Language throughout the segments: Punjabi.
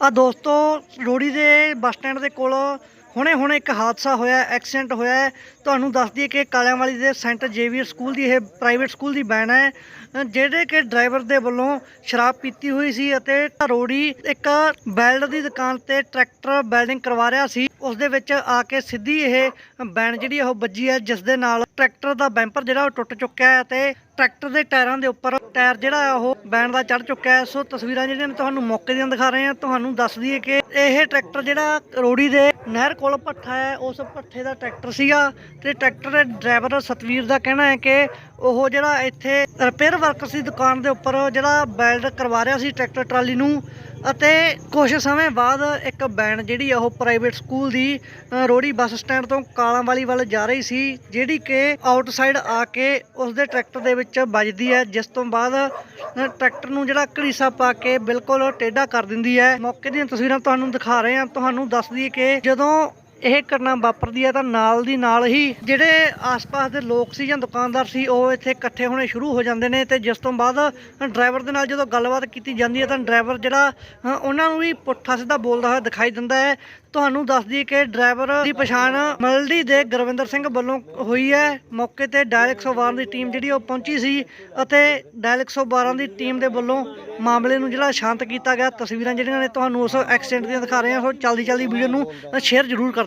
ਆ ਦੋਸਤੋ ਰੋੜੀ ਦੇ ਬੱਸ ਸਟੈਂਡ ਦੇ ਕੋਲ ਹੁਣੇ ਹੁਣੇ ਇੱਕ ਹਾਦਸਾ ਹੋਇਆ, ਐਕਸੀਡੈਂਟ ਹੋਇਆ ਹੈ। ਤੁਹਾਨੂੰ ਦੱਸ ਦਈਏ ਕਿ ਕਾਲਿਆਂਵਾਲੀ ਦੇ ਸੈਂਟ ਜੇਵੀਅਰ ਸਕੂਲ ਦੀ ਇਹ ਪ੍ਰਾਈਵੇਟ ਸਕੂਲ ਦੀ ਵੈਨ ਹੈ ਜਿਹੜੇ ਕਿ ਡਰਾਈਵਰ ਦੇ ਵੱਲੋਂ ਸ਼ਰਾਬ ਪੀਤੀ ਹੋਈ ਸੀ ਅਤੇ ਰੋੜੀ ਇੱਕ ਬੈਲਡ ਦੀ ਦੁਕਾਨ ਤੇ ਟਰੈਕਟਰ ਬੈਲਡਿੰਗ ਕਰਵਾ ਰਿਹਾ ਸੀ ਉਸ ਦੇ ਵਿੱਚ ਆ ਕੇ ਸਿੱਧੀ ਇਹ ਵੈਨ ਜਿਹੜੀ ਉਹ ਵੱਜੀ ਹੈ, ਜਿਸ ਦੇ ਨਾਲ ਟਰੈਕਟਰ ਦਾ ਬੈਂਪਰ ਜਿਹੜਾ ਉਹ ਟੁੱਟ ਚੁੱਕਿਆ ਹੈ ਤੇ ਟਰੈਕਟਰ ਦੇ ਟਾਇਰਾਂ ਦੇ ਉੱਪਰ ਟਾਇਰ ਜਿਹੜਾ ਉਹ ਬੈਂਡ ਦਾ ਚੜ ਚੁੱਕਾ ਹੈ। ਸੋ ਤਸਵੀਰਾਂ ਜਿਹੜੀਆਂ ਨੇ ਤੁਹਾਨੂੰ ਮੌਕੇ ਦੀਆਂ ਦਿਖਾ ਰਹੇ ਹਾਂ ਤੁਹਾਨੂੰ ਦੱਸ ਦਈਏ ਕਿ ਇਹ ਟਰੈਕਟਰ ਜਿਹੜਾ ਰੋੜੀ ਦੇ ਨਹਿਰ ਕੋਲ ਭੱਠਾ ਹੈ, ਉਸ ਭੱਠੇ ਦਾ ਟਰੈਕਟਰ ਸੀਗਾ ਤੇ ਟਰੈਕਟਰ ਦੇ ਡਰਾਈਵਰ ਸਤਵੀਰ ਦਾ ਕਹਿਣਾ ਹੈ ਕਿ ਉਹ ਜਿਹੜਾ ਇੱਥੇ ਰਿਪੇਅਰ ਵਰਕਸ ਦੀ ਦੁਕਾਨ ਦੇ ਉੱਪਰ ਜਿਹੜਾ ਬੈਲਡ ਕਰਵਾ ਰਿਹਾ ਸੀ ਟਰੈਕਟਰ ਟਰਾਲੀ ਨੂੰ ਅਤੇ ਕੁਝ ਸਮੇਂ ਬਾਅਦ ਇੱਕ ਬੈਨ ਜਿਹੜੀ ਆ ਉਹ ਪ੍ਰਾਈਵੇਟ ਸਕੂਲ ਦੀ ਅ, ਰੋੜੀ ਬੱਸ ਸਟੈਂਡ ਤੋਂ ਕਾਲਾਂ ਵਾਲੀ ਵੱਲ ਜਾ ਰਹੀ ਸੀ ਜਿਹੜੀ ਕਿ ਆਊਟਸਾਈਡ ਆ ਕੇ ਉਸ ਦੇ ਟਰੈਕਟਰ ਦੇ ਵਿੱਚ ਵੱਜਦੀ ਹੈ ਜਿਸ ਤੋਂ ਬਾਅਦ ਟਰੈਕਟਰ ਨੂੰ ਜਿਹੜਾ ਘੜੀਸਾ ਪਾ ਕੇ ਬਿਲਕੁਲ ਟੇਢਾ ਕਰ ਦਿੰਦੀ ਹੈ। ਮੌਕੇ ਦੀਆਂ ਤਸਵੀਰਾਂ ਤੁਹਾਨੂੰ ਦਿਖਾ ਰਹੇ ਹਾਂ। ਤੁਹਾਨੂੰ ਦੱਸ ਦਈਏ ਕਿ ਜਦੋਂ ਇਹ ਘਟਨਾ ਵਾਪਰਦੀ ਹੈ ਤਾਂ ਨਾਲ ਦੀ ਨਾਲ ਹੀ ਜਿਹੜੇ ਆਸ-ਪਾਸ ਦੇ ਲੋਕ ਸੀ ਜਾਂ ਦੁਕਾਨਦਾਰ ਸੀ, ਉਹ ਇੱਥੇ ਇਕੱਠੇ ਹੋਣੇ ਸ਼ੁਰੂ ਹੋ ਜਾਂਦੇ ਨੇ ਤੇ ਜਿਸ ਤੋਂ ਬਾਅਦ ਡਰਾਈਵਰ ਦੇ ਨਾਲ ਜਦੋਂ ਗੱਲਬਾਤ ਕੀਤੀ ਜਾਂਦੀ ਹੈ ਤਾਂ ਡਰਾਈਵਰ ਜਿਹੜਾ ਉਹਨਾਂ ਨੂੰ ਵੀ ਪੁੱਠਾ ਸਿੱਧਾ ਬੋਲਦਾ ਹੋਇਆ ਦਿਖਾਈ ਦਿੰਦਾ ਹੈ। ਤੁਹਾਨੂੰ ਦੱਸ ਦਈਏ ਕਿ ਡਰਾਈਵਰ ਦੀ ਪਛਾਣ ਮਲਡੀ ਦੇ ਗੁਰਵਿੰਦਰ ਸਿੰਘ ਵੱਲੋਂ ਹੋਈ ਹੈ। ਮੌਕੇ ਤੇ ਡਾਇਲ 112 ਦੀ ਟੀਮ ਜਿਹੜੀ ਉਹ ਪਹੁੰਚੀ ਸੀ ਅਤੇ ਡਾਇਲ 112 ਦੀ ਟੀਮ ਦੇ ਵੱਲੋਂ ਮਾਮਲੇ ਨੂੰ ਜਿਹੜਾ ਸ਼ਾਂਤ ਕੀਤਾ ਗਿਆ। ਤਸਵੀਰਾਂ ਜਿਹੜੀਆਂ ਨੇ ਤੁਹਾਨੂੰ ਉਸ ਐਕਸੀਡੈਂਟ ਦੀਆਂ ਦਿਖਾ ਰਹੇ ਹਾਂ। ਸੋ ਜਲਦੀ ਜਲਦੀ ਵੀਡੀਓ ਨੂੰ ਸ਼ੇਅਰ ਜ਼ਰੂਰ ਕਰ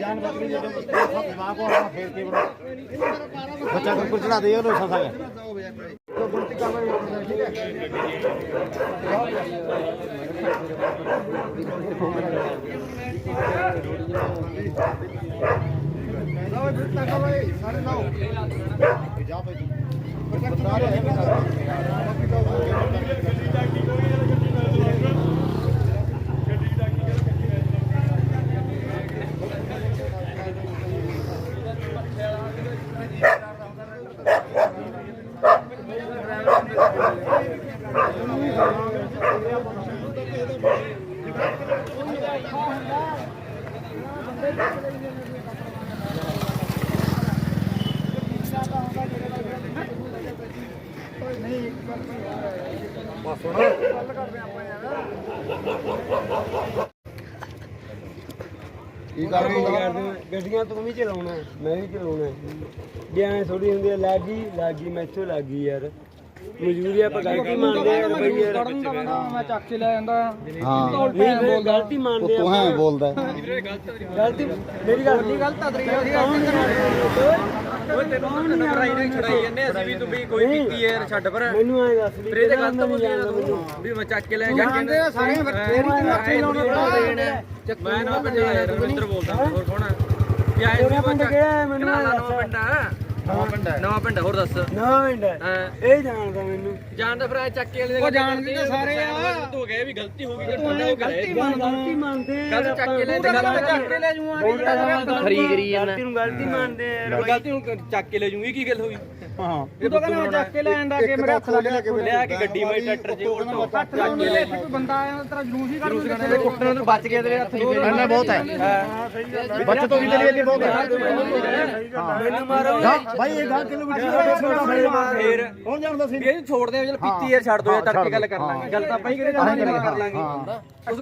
ਜਾਨ ਬਕਰੀ ਜਦੋਂ ਦਿਮਾਗ ਕੋ ਆਪਣਾ ਫੇਰ ਕੇ ਬਣਾ? ਬੱਚਾ ਕੋਲ ਚੜਾ ਦੇ, ਉਹਨੂੰ ਸਸਾ ਗਿਆ ਲਾਓ ਫਿਰ ਟਾਕਾ ਭਾਈ ਸਾਰੇ ਲਾਓ ਜਾ ਭਾਈ ਬਤਾ ਰਹੇ ਹੈ ਕੀ ਕਰ ਰਹੇ ਗੱਡੀਆਂ ਤੂੰ ਵੀ ਚਲਾਉਣਾ, ਮੈਂ ਵੀ ਚਲਾਉਣਾ ਹੈ। ਜੇ ਐ ਥੋੜੀ ਹੁੰਦੀ ਹੈ ਲੱਗੀ ਲੱਗੀ ਮੈਥੋਂ ਲੱਗੀ ਯਾਰ ਮਜ਼ਦੂਰੀ ਆਪਾਂ ਗਲਤੀ ਮੰਨਦੇ ਆ ਬਈ ਯਾਰ ਮੈਂ ਚੱਕ ਕੇ ਲੈ ਜਾਂਦਾ। ਹਾਂ। ਨਹੀਂ ਗਲਤੀ ਮੰਨਦੇ ਤੂੰ ਆ। ਹੈ। ਬੋਲਦਾ। ਗਲਤੀ ਮੇਰੀ ਗੱਲ ਨਹੀਂ ਗਲਤ ਆ ਤੇਰੀ ਓਏ ਤੈਨੂੰ ਤਾਂ ਲੜਾਈ ਨਹੀਂ ਛੜਾਈ ਜੰਨੇ ਅਸੀਂ ਵੀ ਤੂੰ ਵੀ ਕੋਈ ਪੀਤੀ ਯਾਰ ਛੱਡ ਪਰ। ਮੈਨੂੰ ਐ ਦੱਸ ਵੀ ਫਿਰ ਇਹ ਤੇ ਗਲਤ ਬੋਲੀ ਨਹੀਂ ਜਾਂਦਾ ਮੈਨੂੰ ਤੂੰ। ਵੀ ਮੈਂ ਚੱਕ ਕੇ ਲੈ ਜਾ। ਕੇ ਸਾਰੇ ਫੇਰ ਹੀ ਤੈਨੂੰ ਅੱਛੇ ਲਾਉਣੇ ਮੈਂ ਨਾ ਪਿੰਡ ਆਇਆ ਰਵਿੰਦਰ ਬੋਲਦਾ ਹੋਰ ਕੌਣ ਆ? ਆਇਆ ਤੇਰਾ ਪਿੰਡ ਕਿਹੜਾ ਮੈਨੂੰ ਨਵਾਂ ਪਿੰਡ। ਆ ਨਵਾਂ ਪਿੰਡ ਨਵਾਂ ਪਿੰਡ ਹੋਰ ਦੱਸ। ਨਾ ਪਿੰਡ ਹੈ। ਹਾਂ। ਇਹ ਜਾਣਦਾ ਮੈਨੂੰ। ਜਾਣਦਾ ਫਿਰ ਆ ਚੱਕ ਕੇ ਵਾਲੇ ਉਹ ਜਾਣਦੇ ਤਾਂ ਸਾਰੇ ਆ। ਤੂੰ ਗਏ ਵੀ ਗਲਤੀ ਹੋ ਗਈ ਤੂੰ ਗਲਤੀ ਗਲਤੀ ਮੰਨਦੇ ਗੱਲ ਚੱਕ ਚੱਕ ਲੈ ਜੂਆਂ ਗਲਤੀ ਨੂੰ। ਗਲਤੀ ਮੰਨਦੇ ਆ। ਗਲਤੀ ਨੂੰ ਚੱਕ ਕੇ ਲੈ ਜੂਗੀ ਕੀ ਗੱਲ ਹੋਈ ਹਾਂ। ਇਹ ਤਾਂ ਕਹਿੰਦਾ ਚੱਕ ਕੇ ਲੈ ਆਂਦਾ ਕਿ ਮੇਰੇ ਹੱਥ ਲੱਗ ਲਿਆ ਕਿ ਗੱਡੀ ਮੈਂ ਟਰੈਕਟਰ ਜੇ ਉਲਟੋ ਚੱਕ ਕੇ ਲੈ ਕੋਈ ਬੰਦਾ ਆਇਆ ਤੇਰਾ ਜਲੂਸ ਹੀ ਕਰ ਜਲੂਸ ਕਰਨੇ ਕੁੱਟਣ ਤੋਂ ਬਚ ਗਿਆ ਤੇਰੇ ਹੱਥ ਹੀ ਇੰਨਾ ਬਹੁਤ ਹੈ। ਬੱਚੇ ਤੋਂ ਵੀ ਤੇਰੀ ਇੰਨੀ ਬਹੁਤ ਹੈ। ਮੈਨੂੰ ਮਾਰੋ। ਭਾਈ ਇਹ ਗਾਂ ਕਿਲੋਮੀਟਰ ਫੇਰ। ਕੌਣ ਜਾਣਦਾ ਸੀ? ਇਹ ਛੋੜ ਦੇ ਚਲ ਪੀਤੀ ਯਾਰ ਛੱਡ ਦੋ ਯਾਰ ਤੜਕੇ ਗੱਲ ਕਰ ਲਾਂਗੇ। ਗੱਲ ਤਾਂ ਆਪਾਂ ਹੀ ਕਰੇ ਕਰ ਲਾਂਗੇ।